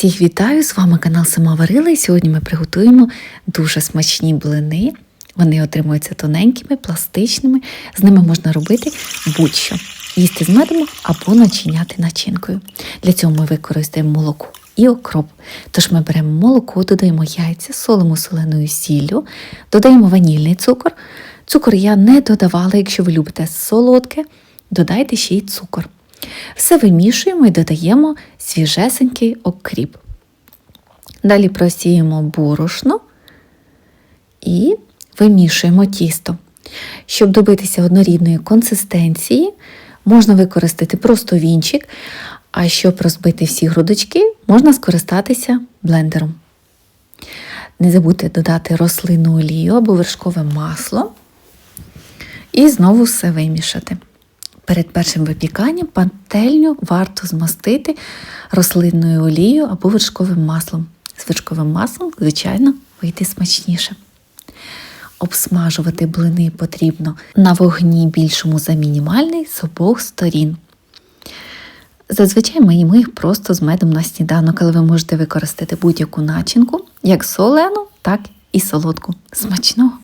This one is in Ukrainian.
Всіх вітаю! З вами канал Сама Варила і сьогодні ми приготуємо дуже смачні блини. Вони отримуються тоненькими, пластичними, з ними можна робити будь-що. Їсти з медом або начиняти начинкою. Для цього ми використаємо молоко і окроп. Тож ми беремо молоко, додаємо яйця, солимо соленою сіллю, додаємо ванільний цукор. Цукор я не додавала, якщо ви любите солодке, додайте ще й цукор. Все вимішуємо і додаємо свіжесенький окріп. Далі просіємо борошно і вимішуємо тісто. Щоб добитися однорідної консистенції, можна використати просто вінчик, а щоб розбити всі грудочки, можна скористатися блендером. Не забудьте додати рослинну олію або вершкове масло і знову все вимішати. Перед першим випіканням пательню варто змастити рослинною олією або вершковим маслом. З вершковим маслом, звичайно, вийде смачніше. Обсмажувати блини потрібно на вогні більшому за мінімальний з обох сторін. Зазвичай ми їмо їх просто з медом на сніданок, але ви можете використати будь-яку начинку, як солену, так і солодку. Смачного!